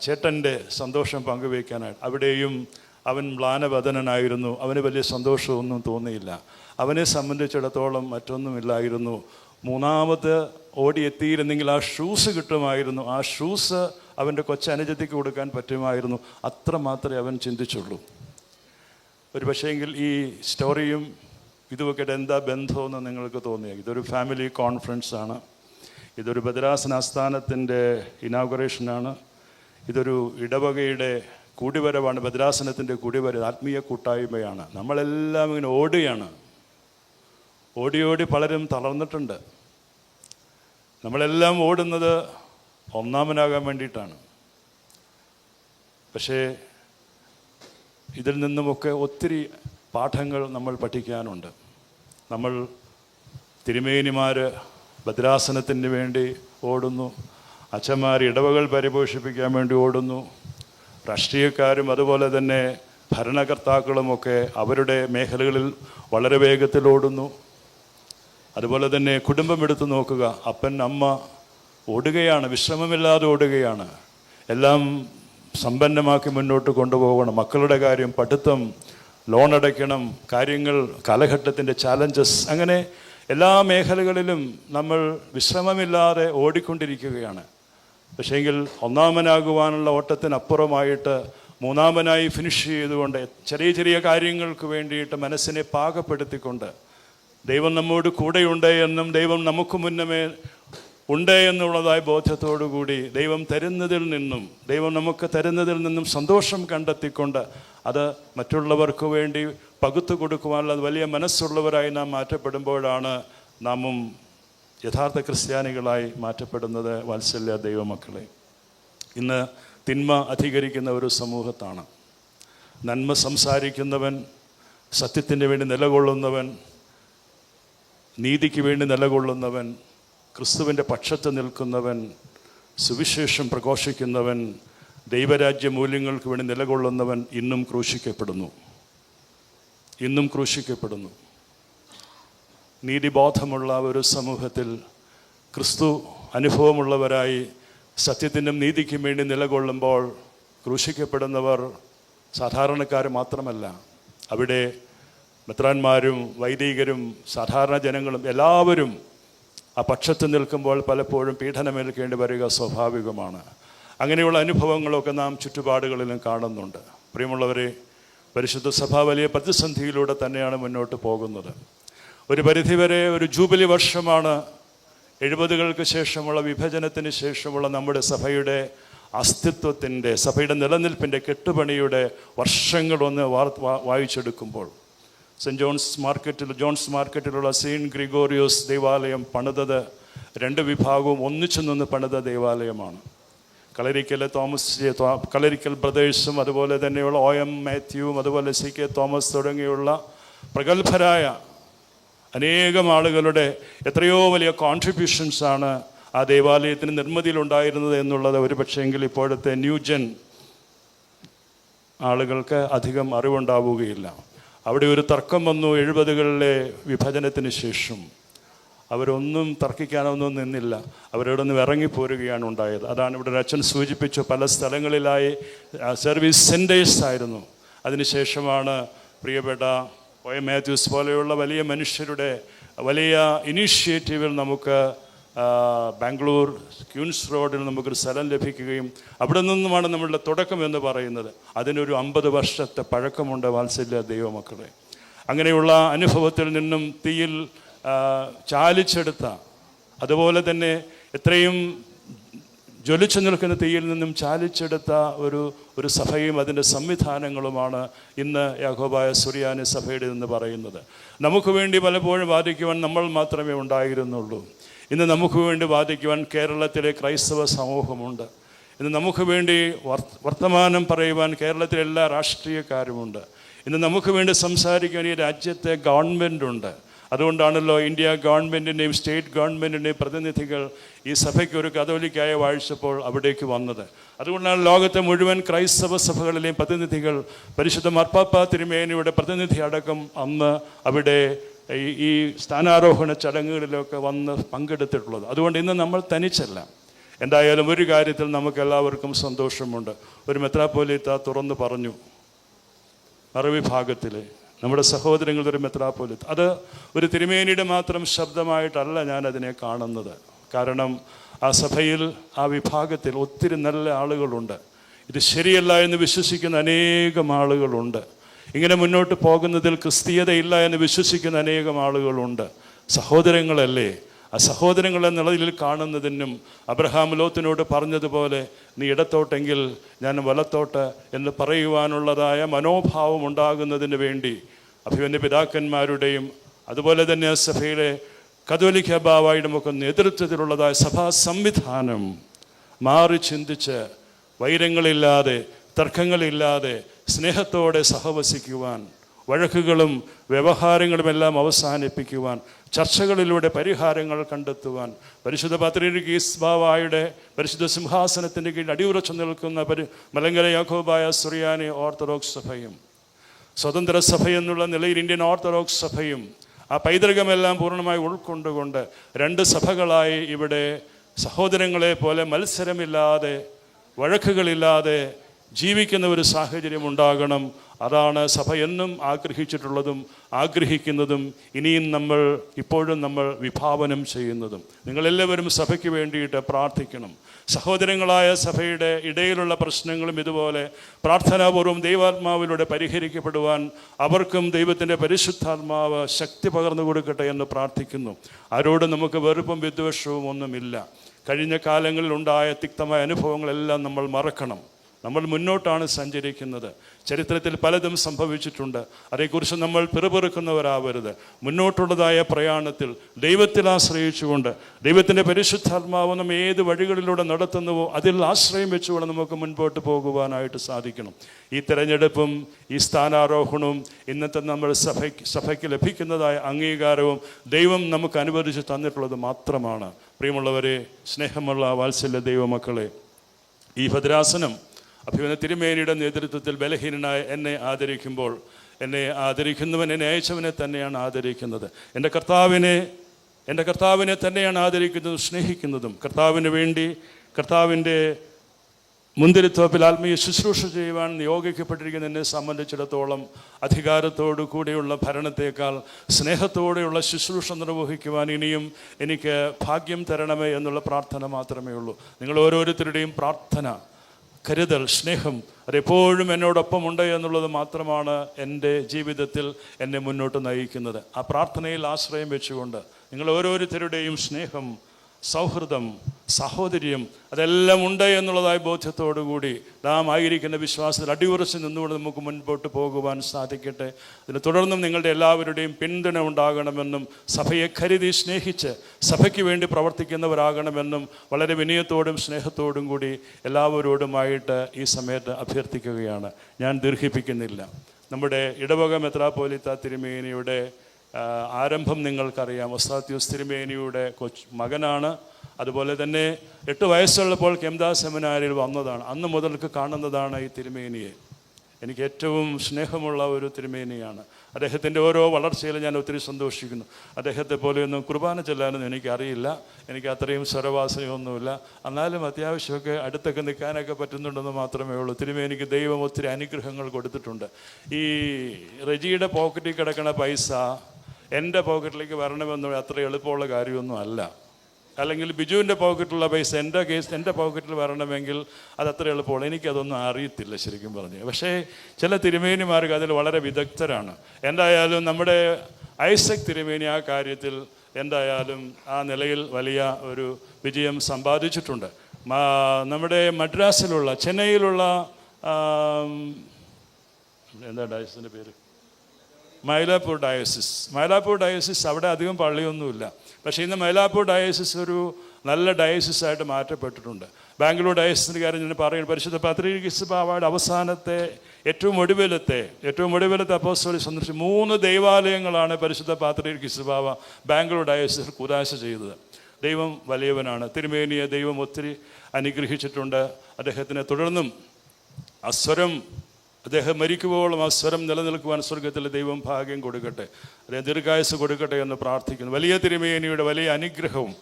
ചേട്ടന്റെ സന്തോഷം പങ്കുവയ്ക്കാനായിട്ട് അവിടെയും അവൻ മ്ലാനവദനായിരുന്നു അവന് വലിയ സന്തോഷമൊന്നും തോന്നിയില്ല. അവനെ സംബന്ധിച്ചിടത്തോളം മറ്റൊന്നുമില്ലായിരുന്നു. മൂന്നാമത് ഓടിയെത്തിയിരുന്നെങ്കിൽ ആ ഷൂസ് കിട്ടുമായിരുന്നു. ആ ഷൂസ് അവന്റെ കൊച്ചനുജത്തിക്ക് കൊടുക്കാൻ പറ്റുമായിരുന്നു. അത്ര മാത്രമേ അവൻ ചിന്തിച്ചുള്ളൂ. ഒരു പക്ഷേങ്കിൽ ഈ സ്റ്റോറിയും ഇതുമൊക്കെ എന്താ ബന്ധമെന്ന് നിങ്ങൾക്ക് തോന്നിയ ഇതൊരു ഫാമിലി കോൺഫറൻസ് ആണ്. ഇതൊരു ഭദ്രാസന ആസ്ഥാനത്തിന്റെ ഇനാഗുറേഷനാണ് ഇതൊരു ഇടവകയുടെ കൂടിവരവാണ്. ഭദ്രാസനത്തിന്റെ കൂടിവര ആത്മീയ കൂട്ടായ്മയാണ്. നമ്മളെല്ലാം ഇങ്ങനെ ഓടുകയാണ് ഓടി ഓടി പലരും തളർന്നിട്ടുണ്ട്. നമ്മളെല്ലാം ഓടുന്നത് ഒന്നാമനാകാൻ വേണ്ടിയിട്ടാണ്. പക്ഷേ ഇതിൽ നിന്നുമൊക്കെ ഒത്തിരി പാഠങ്ങൾ നമ്മൾ പഠിക്കാനുണ്ട്. നമ്മൾ തിരുമേനിമാർ ഭദ്രാസനത്തിന് വേണ്ടി ഓടുന്നു അച്ഛന്മാർ ഇടവകൾ പരിപോഷിപ്പിക്കാൻ വേണ്ടി ഓടുന്നു രാഷ്ട്രീയക്കാരും അതുപോലെ തന്നെ ഭരണകർത്താക്കളുമൊക്കെ അവരുടെ മേഖലകളിൽ വളരെ വേഗത്തിൽ ഓടുന്നു. അതുപോലെ തന്നെ കുടുംബം എടുത്തു നോക്കുക അപ്പൻ അമ്മ ഓടുകയാണ് വിശ്രമമില്ലാതെ ഓടുകയാണ്. എല്ലാം സമ്പന്നമാക്കി മുന്നോട്ട് കൊണ്ടുപോകണം. മക്കളുടെ കാര്യം പഠിത്തം ലോൺ അടയ്ക്കണം കാര്യങ്ങൾ കാലഘട്ടത്തിന്റെ ചാലഞ്ചസ് അങ്ങനെ എല്ലാ മേഖലകളിലും നമ്മൾ വിശ്രമമില്ലാതെ ഓടിക്കൊണ്ടിരിക്കുകയാണ്. പക്ഷേങ്കിൽ ഒന്നാമനാകുവാനുള്ള ഓട്ടത്തിനപ്പുറമായിട്ട് മൂന്നാമനായി ഫിനിഷ് ചെയ്തുകൊണ്ട് ചെറിയ ചെറിയ കാര്യങ്ങൾക്ക് വേണ്ടിയിട്ട് മനസ്സിനെ പാകപ്പെടുത്തിക്കൊണ്ട് ദൈവം നമ്മോട് കൂടെയുണ്ട് എന്നും ദൈവം നമുക്ക് മുന്നമേ ഉണ്ട് എന്നുള്ളതായ ബോധ്യത്തോടുകൂടി ദൈവം തരുന്നതിൽ നിന്നും ദൈവം നമുക്ക് തരുന്നതിൽ നിന്നും സന്തോഷം കണ്ടെത്തിക്കൊണ്ട് അത് മറ്റുള്ളവർക്ക് വേണ്ടി പകുത്തു കൊടുക്കുവാനുള്ള വലിയ മനസ്സുള്ളവരായി നാം മാറ്റപ്പെടുമ്പോഴാണ് നാമും യഥാർത്ഥ ക്രിസ്ത്യാനികളായി മാറ്റപ്പെടുന്നത് വാത്സല്യ ദൈവമക്കളെ. ഇന്ന് തിന്മ അധികരിക്കുന്ന ഒരു സമൂഹത്താണ്. നന്മ സംസാരിക്കുന്നവൻ സത്യത്തിന് വേണ്ടി നിലകൊള്ളുന്നവൻ നീതിക്ക് വേണ്ടി നിലകൊള്ളുന്നവൻ ക്രിസ്തുവിന്റെ പക്ഷത്ത് നിൽക്കുന്നവൻ സുവിശേഷം പ്രഘോഷിക്കുന്നവൻ ദൈവരാജ്യ മൂല്യങ്ങൾക്ക് വേണ്ടി നിലകൊള്ളുന്നവൻ ഇന്നും ക്രൂശിക്കപ്പെടുന്നു. ഇന്നും ക്രൂശിക്കപ്പെടുന്നു. നീതിബോധമുള്ള ഒരു സമൂഹത്തിൽ ക്രിസ്തു അനുഭവമുള്ളവരായി സത്യത്തിനും നീതിക്കും വേണ്ടി നിലകൊള്ളുമ്പോൾ ക്രൂശിക്കപ്പെടുന്നവർ സാധാരണക്കാർ മാത്രമല്ല. അവിടെ മെത്രാന്മാരും വൈദികരും സാധാരണ ജനങ്ങളും എല്ലാവരും ആ പക്ഷത്ത് നിൽക്കുമ്പോൾ പലപ്പോഴും പീഡനമേൽക്കേണ്ടി വരിക സ്വാഭാവികമാണ്. അങ്ങനെയുള്ള അനുഭവങ്ങളൊക്കെ നാം ചുറ്റുപാടുകളിലും കാണുന്നുണ്ട്. പ്രിയമുള്ളവരെ പരിശുദ്ധ സഭ വലിയ പ്രതിസന്ധിയിലൂടെ തന്നെയാണ് മുന്നോട്ട് പോകുന്നത്. ഒരു പരിധിവരെ ഒരു ജൂബിലി വർഷമാണ് എഴുപതുകൾക്ക് ശേഷമുള്ള വിഭജനത്തിന് ശേഷമുള്ള നമ്മുടെ സഭയുടെ അസ്തിത്വത്തിന്റെ സഭയുടെ നിലനിൽപ്പിന്റെ കെട്ടുപണിയുടെ വർഷങ്ങളൊന്ന് വാർ- വായിച്ചെടുക്കുമ്പോൾ സെന്റ് ജോൺസ് മാർക്കറ്റിൽ ജോൺസ് മാർക്കറ്റിലുള്ള സെയിന്റ് ഗ്രിഗോറിയോസ് ദേവാലയം പണിതത് രണ്ട് വിഭാഗവും ഒന്നിച്ചു നിന്ന് പണിത ദേവാലയമാണ്. കളരിക്കലെ തോമസ് കളരിക്കൽ ബ്രദേഴ്സും അതുപോലെ തന്നെയുള്ള ഒ എം മാത്യുവും അതുപോലെ സി കെ തോമസ് തുടങ്ങിയുള്ള പ്രഗത്ഭരായ അനേകം ആളുകളുടെ എത്രയോ വലിയ കോൺട്രിബ്യൂഷൻസാണ് ആ ദേവാലയത്തിന് നിർമ്മിതിയിലുണ്ടായിരുന്നത് എന്നുള്ളത് ഒരു പക്ഷേങ്കിൽ ഇപ്പോഴത്തെ ന്യൂജൻ ആളുകൾക്ക് അധികം അറിവുണ്ടാവുകയില്ല. അവിടെ ഒരു തർക്കം വന്നു എഴുപതുകളിലെ വിഭജനത്തിന് ശേഷം. അവരൊന്നും തർക്കിക്കാനൊന്നും നിന്നില്ല. അവരവിടെ നിന്ന് ഇറങ്ങിപ്പോരുകയാണ് ഉണ്ടായത്. അതാണ് ഇവിടെ അച്ഛൻ സൂചിപ്പിച്ചു പല സ്ഥലങ്ങളിലായി സർവീസ് സെന്റേഴ്സ് ആയിരുന്നു. അതിനുശേഷമാണ് പ്രിയപ്പെട്ട ഒ. എം. മാത്യൂസ് പോലെയുള്ള വലിയ മനുഷ്യരുടെ വലിയ ഇനീഷ്യേറ്റീവിൽ നമുക്ക് ബാംഗ്ലൂർ ക്യൂൻസ് റോഡിൽ നമുക്കൊരു സ്ഥലം ലഭിക്കുകയും അവിടെ നിന്നുമാണ് നമ്മളുടെ തുടക്കം എന്ന് പറയുന്നത്. അതിനൊരു അമ്പത് വർഷത്തെ പഴക്കമുണ്ട് വാത്സല്യ ദൈവമക്കളെ. അങ്ങനെയുള്ള അനുഭവത്തിൽ നിന്നും തീയിൽ ചാലിച്ചെടുത്ത അതുപോലെ തന്നെ എത്രയും ജ്വലിച്ചു നിൽക്കുന്ന തീയിൽ നിന്നും ചാലിച്ചെടുത്ത ഒരു ഒരു സഭയും അതിന്റെ സംവിധാനങ്ങളുമാണ് ഇന്ന് യാഹോബായ സുറിയാനി സഭയുടെ എന്ന് പറയുന്നത്. നമുക്ക് വേണ്ടി പലപ്പോഴും വാദിക്കുവാൻ നമ്മൾ മാത്രമേ ഉണ്ടായിരുന്നുള്ളൂ. ഇന്ന് നമുക്ക് വേണ്ടി വാദിക്കുവാൻ കേരളത്തിലെ ക്രൈസ്തവ സമൂഹമുണ്ട്. ഇന്ന് നമുക്ക് വേണ്ടി വർ- വർത്തമാനം പറയുവാൻ കേരളത്തിലെ എല്ലാ രാഷ്ട്രീയക്കാരുമുണ്ട്. ഇന്ന് നമുക്ക് വേണ്ടി സംസാരിക്കാൻ ഈ രാജ്യത്തെ ഗവൺമെന്റുണ്ട് അതുകൊണ്ടാണല്ലോ ഇന്ത്യ ഗവൺമെന്റിന്റെയും സ്റ്റേറ്റ് ഗവൺമെന്റിന്റെയും പ്രതിനിധികൾ ഈ സഭയ്ക്ക് ഒരു കതോലിക്കായ വാഴ്ചപ്പോൾ അവിടേക്ക് വന്നത്. അതുകൊണ്ടാണ് ലോകത്തെ മുഴുവൻ ക്രൈസ്തവ സഭകളിലെയും പ്രതിനിധികൾ പരിശുദ്ധ മർപ്പാപ്പ തിരുമേനിയുടെ പ്രതിനിധി അടക്കം അന്ന് അവിടെ ഈ സ്ഥാനാരോഹണ ചടങ്ങുകളിലൊക്കെ വന്ന് പങ്കെടുത്തിട്ടുള്ളത്. അതുകൊണ്ട് ഇന്ന് നമ്മൾ തനിച്ചല്ല. എന്തായാലും ഒരു കാര്യത്തിൽ നമുക്ക് എല്ലാവർക്കും സന്തോഷമുണ്ട്. ഒരു മെത്രാപ്പോലിത്ത തുറന്നു പറഞ്ഞു മറുവിഭാഗത്തിൽ നമ്മുടെ സഹോദരങ്ങളുടെ ഒരു മെത്രാപ്പോലീത്ത. അത് ഒരു തിരുമേനിയുടെ മാത്രം ശബ്ദമായിട്ടല്ല ഞാൻ അതിനെ കാണുന്നത്. കാരണം ആ സഭയിൽ ആ വിഭാഗത്തിൽ ഒത്തിരി നല്ല ആളുകളുണ്ട്. ഇത് ശരിയല്ല എന്ന് വിശ്വസിക്കുന്ന അനേകം ആളുകളുണ്ട്. ഇങ്ങനെ മുന്നോട്ട് പോകുന്നതിൽ ക്രിസ്തീയതയില്ല എന്ന് വിശ്വസിക്കുന്ന അനേകം ആളുകളുണ്ട്. സഹോദരങ്ങളല്ലേ? ആ സഹോദരങ്ങളെ നിലയിൽ കാണുന്നതിനും അബ്രഹാം ലോത്തിനോട് പറഞ്ഞതുപോലെ നീ ഇടത്തോട്ടെങ്കിൽ ഞാൻ വലത്തോട്ട് എന്ന് പറയുവാനുള്ളതായ മനോഭാവം ഉണ്ടാകുന്നതിന് വേണ്ടി അഭിമന്യ പിതാക്കന്മാരുടെയും അതുപോലെ തന്നെ സഭയിലെ കത്തോലിക്ക ബാവായുടെയും ഒക്കെ നേതൃത്വത്തിലുള്ളതായ സഭാ സംവിധാനം മാറി ചിന്തിച്ച് വൈരങ്ങളില്ലാതെ തർക്കങ്ങളില്ലാതെ സ്നേഹത്തോടെ സഹവസിക്കുവാൻ വഴക്കുകളും വ്യവഹാരങ്ങളുമെല്ലാം അവസാനിപ്പിക്കുവാൻ ചർച്ചകളിലൂടെ പരിഹാരങ്ങൾ കണ്ടെത്തുവാൻ പരിശുദ്ധ പത്രീസ്ബാവായുടെ പരിശുദ്ധ സിംഹാസനത്തിന്റെ കീഴിൽ അടിയുറച്ചു നിൽക്കുന്ന പരി മലങ്കര യാക്കോബായ സുറിയാനി ഓർത്തഡോക്സ് സഭയും സ്വതന്ത്ര സഭ എന്നുള്ള നിലയിൽ ഇന്ത്യൻ ഓർത്തഡോക്സ് സഭയും ആ പൈതൃകമെല്ലാം പൂർണമായി ഉൾക്കൊണ്ടുകൊണ്ട് രണ്ട് സഭകളായി ഇവിടെ സഹോദരങ്ങളെ പോലെ മത്സരമില്ലാതെ വഴക്കുകളില്ലാതെ ജീവിക്കുന്ന ഒരു സാഹചര്യം ഉണ്ടാകണം. അതാണ് സഭ എന്നും ആഗ്രഹിച്ചിട്ടുള്ളതും ആഗ്രഹിക്കുന്നതും ഇനിയും നമ്മൾ ഇപ്പോഴും നമ്മൾ വിഭാവനം ചെയ്യുന്നതും. നിങ്ങളെല്ലാവരും സഭയ്ക്ക് വേണ്ടിയിട്ട് പ്രാർത്ഥിക്കണം. സഹോദരങ്ങളായ സഭയുടെ ഇടയിലുള്ള പ്രശ്നങ്ങളും ഇതുപോലെ പ്രാർത്ഥനാപൂർവം ദൈവാത്മാവിലൂടെ പരിഹരിക്കപ്പെടുവാൻ അവർക്കും ദൈവത്തിന്റെ പരിശുദ്ധാത്മാവ് ശക്തി പകർന്നു കൊടുക്കട്ടെ എന്ന് പ്രാർത്ഥിക്കുന്നു. ആരോട് നമുക്ക് വെറുപ്പും വിദ്വേഷവും ഒന്നുമില്ല. കഴിഞ്ഞ കാലങ്ങളിൽ ഉണ്ടായ തിക്തമായ അനുഭവങ്ങളെല്ലാം നമ്മൾ മറക്കണം. നമ്മൾ മുന്നോട്ടാണ് സഞ്ചരിക്കുന്നത്. ചരിത്രത്തിൽ പലതും സംഭവിച്ചിട്ടുണ്ട്. അതേക്കുറിച്ച് നമ്മൾ പിറുപിറുക്കുന്നവരാവരുത്. മുന്നോട്ടുള്ളതായ പ്രയാണത്തിൽ ദൈവത്തിൽ ആശ്രയിച്ചുകൊണ്ട് ദൈവത്തിന്റെ പരിശുദ്ധാത്മാവ് നമ്മൾ ഏത് വഴികളിലൂടെ നടത്തുന്നുവോ അതിൽ ആശ്രയം വെച്ചുകൊണ്ട് നമുക്ക് മുൻപോട്ട് പോകുവാനായിട്ട് സാധിക്കണം. ഈ തിരഞ്ഞെടുപ്പും ഈ സ്ഥാനാരോഹണവും ഇന്നത്തെ നമ്മൾ സഭയ്ക്ക് സഭയ്ക്ക് ലഭിക്കുന്നതായ അംഗീകാരവും ദൈവം നമുക്ക് അനുവദിച്ച് തന്നിട്ടുള്ളത് മാത്രമാണ്. പ്രിയമുള്ളവരെ സ്നേഹമുള്ള വാത്സല്യ ദൈവമക്കളെ ഈ ഭദ്രാസനം അഭിമന്യ തിരുമേനിയുടെ നേതൃത്വത്തിൽ ബലഹീനനായ എന്നെ ആദരിക്കുമ്പോൾ എന്നെ ആദരിക്കുന്നവൻ എന്നെ അയച്ചവനെ തന്നെയാണ് ആദരിക്കുന്നത്. എന്റെ കർത്താവിനെ എന്റെ കർത്താവിനെ തന്നെയാണ് ആദരിക്കുന്നതും സ്നേഹിക്കുന്നതും. കർത്താവിന് വേണ്ടി കർത്താവിന്റെ മുന്തിരിത്തോപ്പിൽ ആത്മീയ ശുശ്രൂഷ ചെയ്യുവാൻ നിയോഗിക്കപ്പെട്ടിരിക്കുന്ന എന്നെ സംബന്ധിച്ചിടത്തോളം അധികാരത്തോടു കൂടിയുള്ള ഭരണത്തേക്കാൾ സ്നേഹത്തോടെയുള്ള ശുശ്രൂഷ നിർവഹിക്കുവാൻ ഇനിയും എനിക്ക് ഭാഗ്യം തരണമേ എന്നുള്ള പ്രാർത്ഥന മാത്രമേ ഉള്ളൂ. നിങ്ങൾ ഓരോരുത്തരുടെയും പ്രാർത്ഥന കരുതൽ സ്നേഹം അതെപ്പോഴും എന്നോടൊപ്പം ഉണ്ട് എന്നുള്ളത് മാത്രമാണ് എന്റെ ജീവിതത്തിൽ എന്നെ മുന്നോട്ട് നയിക്കുന്നത്. ആ പ്രാർത്ഥനയിൽ ആശ്രയം വെച്ചുകൊണ്ട് നിങ്ങൾ ഓരോരുത്തരുടെയും സ്നേഹം സൗഹൃദം സഹോദര്യം അതെല്ലാം ഉണ്ട് എന്നുള്ളതായ ബോധ്യത്തോടുകൂടി നാം ആയിരിക്കുന്ന വിശ്വാസത്തിൽ അടിയുറച്ച് നിന്നുകൊണ്ട് നമുക്ക് മുൻപോട്ട് പോകുവാൻ സാധിക്കട്ടെ. അതിന് തുടർന്നും നിങ്ങളുടെ എല്ലാവരുടെയും പിന്തുണ ഉണ്ടാകണമെന്നും സഭയെ കരുതി സ്നേഹിച്ച് സഭയ്ക്ക് വേണ്ടി പ്രവർത്തിക്കുന്നവരാകണമെന്നും വളരെ വിനയത്തോടും സ്നേഹത്തോടും കൂടി എല്ലാവരോടുമായിട്ട് ഈ സമയത്ത് അഭ്യർത്ഥിക്കുകയാണ്. ഞാൻ ദീർഘിപ്പിക്കുന്നില്ല. നമ്മുടെ ഇടവക മെത്രാപ്പോലിത്ത തിരുമേനിയുടെ ആരംഭം നിങ്ങൾക്കറിയാം. ഒസ്താത്യൂസ് തിരുമേനിയുടെ കൊച്ച് മകനാണ്. അതുപോലെ തന്നെ എട്ട് വയസ്സുള്ളപ്പോൾ കെംദാ സെമിനാരിൽ വന്നതാണ്. അന്ന് മുതൽക്ക് കാണുന്നതാണ് ഈ തിരുമേനിയെ. എനിക്ക് ഏറ്റവും സ്നേഹമുള്ള ഒരു തിരുമേനിയാണ്. അദ്ദേഹത്തിന്റെ ഓരോ വളർച്ചയിൽ ഞാൻ ഒത്തിരി സന്തോഷിക്കുന്നു. അദ്ദേഹത്തെ പോലെയൊന്നും കുർബാന ചെല്ലാനൊന്നും എനിക്കറിയില്ല. എനിക്ക് അത്രയും സ്വരവാസനയൊന്നുമില്ല. എന്നാലും അത്യാവശ്യമൊക്കെ അടുത്തൊക്കെ നിൽക്കാനൊക്കെ പറ്റുന്നുണ്ടെന്ന് മാത്രമേ ഉള്ളൂ. തിരുമേനിക്ക് ദൈവം ഒത്തിരി അനുഗ്രഹങ്ങൾ കൊടുത്തിട്ടുണ്ട്. ഈ റെജിയുടെ പോക്കറ്റിൽ കിടക്കുന്ന പൈസ എന്റെ പോക്കറ്റിലേക്ക് വരണമെന്ന് അത്ര എളുപ്പമുള്ള കാര്യമൊന്നും അല്ല. അല്ലെങ്കിൽ ബിജുവിന്റെ പോക്കറ്റിലുള്ള പൈസ എന്റെ കേസ് എന്റെ പോക്കറ്റിൽ വരണമെങ്കിൽ അത് അത്ര എളുപ്പമുള്ള എനിക്കതൊന്നും അറിയത്തില്ല ശരിക്കും പറഞ്ഞു പക്ഷേ ചില തിരുമേനിമാർക്ക് അതിൽ വളരെ വിദഗ്ധരാണ്. എന്തായാലും നമ്മുടെ ഐസക് തിരുമേനി ആ കാര്യത്തിൽ എന്തായാലും ആ നിലയിൽ വലിയ ഒരു വിജയം സമ്പാദിച്ചിട്ടുണ്ട്. നമ്മുടെ മദ്രാസിലുള്ള ചെന്നൈയിലുള്ള എന്താ ഡയസിന്റെ പേര്? മൈലാപ്പൂർ ഡയോസിസ്. മൈലാപ്പൂർ ഡയോസിസ് അവിടെ അധികം പള്ളിയൊന്നുമില്ല. പക്ഷേ ഇന്ന് മൈലാപ്പൂർ ഡയോസിസ് ഒരു നല്ല ഡയോസിസ് ആയിട്ട് മാറ്റപ്പെട്ടിട്ടുണ്ട്. ബാംഗ്ലൂർ ഡയോസിന്റെ കാര്യം ഞാൻ പറയുന്നത് പരിശുദ്ധ പത്രിക അവാർഡ് അവസാനത്തെ ഏറ്റവും ഒടുവിലത്തെ ഏറ്റവും ഒടുവിലത്തെ അപ്പോസ്റ്റോളി സന്ദർശിച്ച് മൂന്ന് ദൈവാലയങ്ങളാണ് പരിശുദ്ധ പാത്രിക സഭാവ ബാംഗ്ലൂർ ഡയോസിസിൽ കുരാശ ചെയ്തത്. ദൈവം വലിയവനാണ്. തിരുമേനിയെ ദൈവം ഒത്തിരി അനുഗ്രഹിച്ചിട്ടുണ്ട്. അദ്ദേഹത്തിനെ തുടർന്നും ആ സ്വരം അദ്ദേഹം മരിക്കുമ്പോഴും ആ സ്വരം നിലനിൽക്കുവാൻ സ്വർഗത്തിൽ ദൈവം ഭാഗ്യം കൊടുക്കട്ടെ. അദ്ദേഹം ദീർഘായുസ് കൊടുക്കട്ടെ എന്ന് പ്രാർത്ഥിക്കുന്നു. വലിയ തിരുമേനിയുടെ വലിയ അനുഗ്രഹവും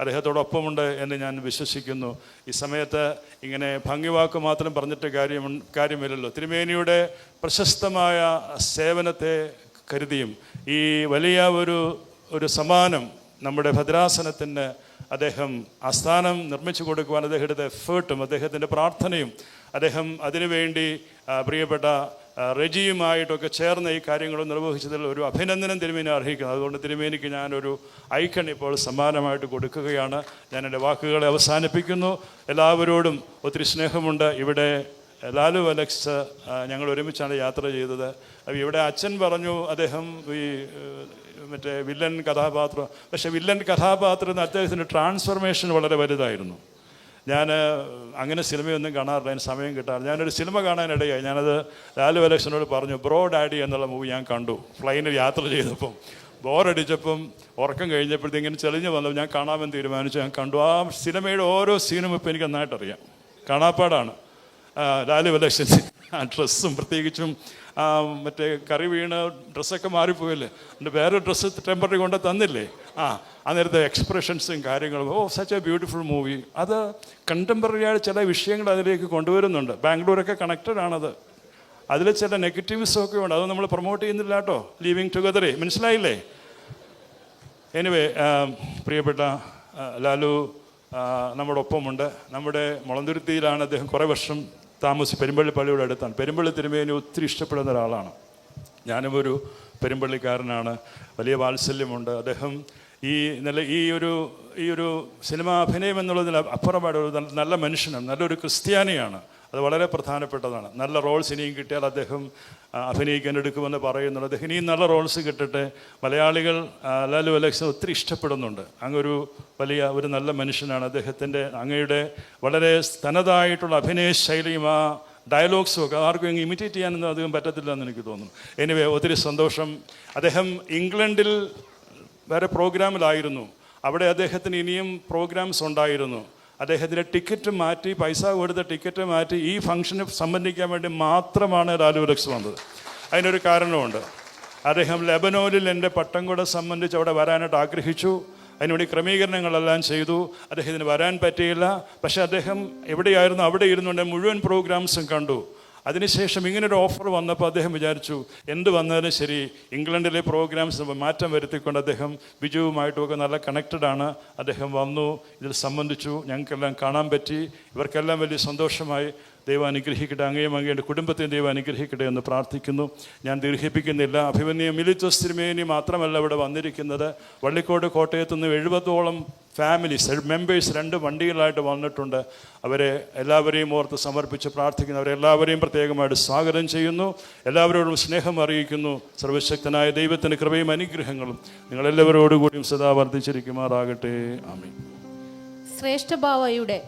അദ്ദേഹത്തോടൊപ്പമുണ്ട് എന്ന് ഞാൻ വിശ്വസിക്കുന്നു. ഈ സമയത്ത് ഇങ്ങനെ ഭംഗിവാക്ക് മാത്രം പറഞ്ഞിട്ട് കാര്യം കാര്യമില്ലല്ലോ. തിരുമേനിയുടെ പ്രശസ്തമായ സേവനത്തെ കരുതിയും ഈ വലിയ ഒരു ഒരു സമ്മാനം നമ്മുടെ ഭദ്രാസനത്തിന് അദ്ദേഹം ആസ്ഥാനം നിർമ്മിച്ചു കൊടുക്കുവാൻ അദ്ദേഹത്തിന്റെ എഫേർട്ടും അദ്ദേഹത്തിന്റെ പ്രാർത്ഥനയും അദ്ദേഹം അതിനുവേണ്ടി പ്രിയപ്പെട്ട റെജിയുമായിട്ടൊക്കെ ചേർന്ന് ഈ കാര്യങ്ങൾ നിർവഹിച്ചതിൽ ഒരു അഭിനന്ദനം തിരുമേനി അർഹിക്കുന്നു. അതുകൊണ്ട് തിരുമേനിക്ക് ഞാനൊരു ഐക്കൺ ഇപ്പോൾ സമ്മാനമായിട്ട് കൊടുക്കുകയാണ്. ഞാൻ എന്റെ വാക്കുകളെ അവസാനിപ്പിക്കുന്നു. എല്ലാവരോടും ഒത്തിരി സ്നേഹമുണ്ട്. ഇവിടെ ലാലു അലക്സ് ഞങ്ങൾ ഒരുമിച്ചാണ് യാത്ര ചെയ്തത്. അപ്പോൾ ഇവിടെ അച്ഛൻ പറഞ്ഞു അദ്ദേഹം ഈ മറ്റേ വില്ലൻ കഥാപാത്രം പക്ഷേ വില്ലൻ കഥാപാത്രത്തിന് അദ്ദേഹത്തിന്റെ ട്രാൻസ്ഫർമേഷൻ വളരെ വലുതായിരുന്നു. ഞാൻ അങ്ങനെ സിനിമയൊന്നും കാണാറില്ല അതിന് സമയം കിട്ടാറില്ല. ഞാനൊരു സിനിമ കാണാനിടയായി. ഞാനത് ലാലു അലക്ഷനോട് പറഞ്ഞു ബ്രോ ഡാഡി എന്നുള്ള മൂവി ഞാൻ കണ്ടു ഫ്ലൈനിൽ യാത്ര ചെയ്തപ്പം. ബോറടിച്ചപ്പം ഉറക്കം കഴിഞ്ഞപ്പോഴത്തേക്കും ഇങ്ങനെ ചെളിഞ്ഞ് വന്നപ്പോൾ ഞാൻ കാണാമെന്ന് തീരുമാനിച്ചു. ഞാൻ കണ്ടു. ആ സിനിമയുടെ ഓരോ സീനും ഇപ്പം എനിക്ക് നന്നായിട്ടറിയാം. കാണാപ്പാടാണ്. ലാലു അലക്ഷൻ ആ ഡ്രസ്സും പ്രത്യേകിച്ചും മറ്റേ കറി വീണ് ഡ്രസ്സൊക്കെ മാറിപ്പോയില്ലേ? എന്റെ വേറെ ഡ്രസ്സ് ടെമ്പററി കൊണ്ട് തന്നില്ലേ? ആ അന്നേരത്തെ എക്സ്പ്രഷൻസും കാര്യങ്ങളും. Oh such a beautiful movie അത് കണ്ടംപററി ആയ ചില വിഷയങ്ങൾ അതിലേക്ക് കൊണ്ടുവരുന്നുണ്ട്. ബാംഗ്ലൂരൊക്കെ കണക്റ്റഡ് ആണത്. അതിൽ ചില നെഗറ്റീവ്സും ഒക്കെ ഉണ്ട്. അത് നമ്മൾ പ്രൊമോട്ട് ചെയ്യുന്നില്ല കേട്ടോ. ലീവിങ് ടുഗദറേ മനസ്സിലായില്ലേ? എനിവേ പ്രിയപ്പെട്ട ലാലു നമ്മുടെ ഒപ്പമുണ്ട് നമ്മുടെ മുളന്തുരുത്തിയിലാണ് അദ്ദേഹം കുറേ വർഷം താമസി പെരുമ്പള്ളി പള്ളിയുടെ അടുത്താണ്. പെരുമ്പള്ളി തിരുമേനി ഒത്തിരി ഇഷ്ടപ്പെടുന്ന ഒരാളാണ്. ഞാനും ഒരു പെരുമ്പള്ളിക്കാരനാണ്. വലിയ വാത്സല്യമുണ്ട്. അദ്ദേഹം ഈ നല്ല ഈ ഒരു ഈ ഒരു സിനിമാ അഭിനയം എന്നുള്ളതിൽ അപ്പുറമായിട്ട് ഒരു നല്ല- മനുഷ്യനാണ്. നല്ലൊരു ക്രിസ്ത്യാനിയാണ്. അത് വളരെ പ്രധാനപ്പെട്ടതാണ്. നല്ല റോൾസ് ഇനിയും കിട്ടിയാൽ അദ്ദേഹം അഭിനയിക്കാൻ എടുക്കുമെന്ന് പറയുന്നുണ്ട്. അദ്ദേഹം ഇനിയും നല്ല റോൾസ് കിട്ടട്ടെ. മലയാളികൾ ലാലു അലക്സ് ഒത്തിരി ഇഷ്ടപ്പെടുന്നുണ്ട്. അങ്ങൊരു വലിയ ഒരു നല്ല മനുഷ്യനാണ്. അദ്ദേഹത്തിന്റെ അങ്ങയുടെ വളരെ തനതായിട്ടുള്ള അഭിനയ ശൈലിയും ആ ഡയലോഗ്സും ഒക്കെ ആർക്കും ഇമിറ്റേറ്റ് ചെയ്യാനൊന്നും അധികം പറ്റത്തില്ല എന്ന് എനിക്ക് തോന്നുന്നു. എനിവേ ഒത്തിരി സന്തോഷം. അദ്ദേഹം ഇംഗ്ലണ്ടിൽ വേറെ പ്രോഗ്രാമിലായിരുന്നു. അവിടെ അദ്ദേഹത്തിന് ഇനിയും പ്രോഗ്രാംസ് ഉണ്ടായിരുന്നു. അദ്ദേഹത്തിന്റെ ടിക്കറ്റ് മാറ്റി പൈസ കൊടുത്ത ടിക്കറ്റ് മാറ്റി ഈ ഫംഗ്ഷന് സംബന്ധിക്കാൻ വേണ്ടി മാത്രമാണ് ലാലുലക്സ് വന്നത്. അതിനൊരു കാരണമുണ്ട്. അദ്ദേഹം ലെബനോനിൽ എന്റെ പട്ടം കൂടെ സംബന്ധിച്ച് അവിടെ വരാനായിട്ട് ആഗ്രഹിച്ചു. അതിനുവേണ്ടി ക്രമീകരണങ്ങളെല്ലാം ചെയ്തു. അദ്ദേഹത്തിന് വരാൻ പറ്റിയില്ല. പക്ഷേ അദ്ദേഹം എവിടെയായിരുന്നു അവിടെ ഇരുന്നുകൊണ്ട് മുഴുവൻ പ്രോഗ്രാംസും കണ്ടു. അതിനുശേഷം ഇങ്ങനൊരു ഓഫർ വന്നപ്പോൾ അദ്ദേഹം വിചാരിച്ചു എന്ത് വന്നാലും ശരി ഇംഗ്ലണ്ടിലെ പ്രോഗ്രാംസ് മാറ്റം വരുത്തിക്കൊണ്ട് അദ്ദേഹം ബിജുവുമായിട്ടുമൊക്കെ നല്ല കണക്റ്റഡ് ആണ്. അദ്ദേഹം വന്നു ഇതിൽ സംബന്ധിച്ചു ഞങ്ങൾക്കെല്ലാം കാണാൻ പറ്റി ഇവർക്കെല്ലാം വലിയ സന്തോഷമായി. ദൈവം അനുഗ്രഹിക്കട്ടെ അങ്ങേയും അങ്ങയുടെ കുടുംബത്തെയും ദൈവം അനുഗ്രഹിക്കട്ടെ എന്ന് പ്രാർത്ഥിക്കുന്നു. ഞാൻ ദീർഘിപ്പിക്കുന്നില്ല അഭിമന്യ മിലിത്വ തിരുമേനി മാത്രമല്ല ഇവിടെ വന്നിരിക്കുന്നത്. വള്ളിക്കോട് കോട്ടയത്ത് നിന്ന് എഴുപതോളം ഫാമിലീസ് മെമ്പേഴ്സ് രണ്ട് വണ്ടികളായിട്ട് വന്നിട്ടുണ്ട്. അവരെ എല്ലാവരെയും ഓർത്ത് സമർപ്പിച്ച് പ്രാർത്ഥിക്കുന്നു. അവരെല്ലാവരെയും പ്രത്യേകമായിട്ട് സ്വാഗതം ചെയ്യുന്നു. എല്ലാവരോടും സ്നേഹം അറിയിക്കുന്നു. സർവശക്തനായ ദൈവത്തിന്റെ കൃപയും അനുഗ്രഹങ്ങളും നിങ്ങളെല്ലാവരോടുകൂടിയും സദാ വർദ്ധിച്ചിരിക്കുമാറാകട്ടെ. ആമി ശ്രേഷ്ഠഭാവയുടെ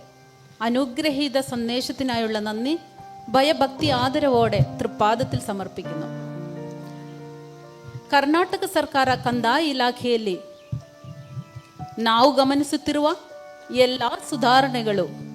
അനുഗ്രഹീത സന്ദേശത്തിനായുള്ള നന്ദി. ഭയഭക്തി ആദരവോടെ തൃപ്പാദത്തിൽ സമർപ്പിക്കുന്നു. കർണാടക സർക്കാർ ಕಂದಾಯ ഇലാഖയിലെ ನಾವು ಗಮನಿಸುತ್ತಿರುವ ಎಲ್ಲ ಸುಧಾರಣೆಗಳು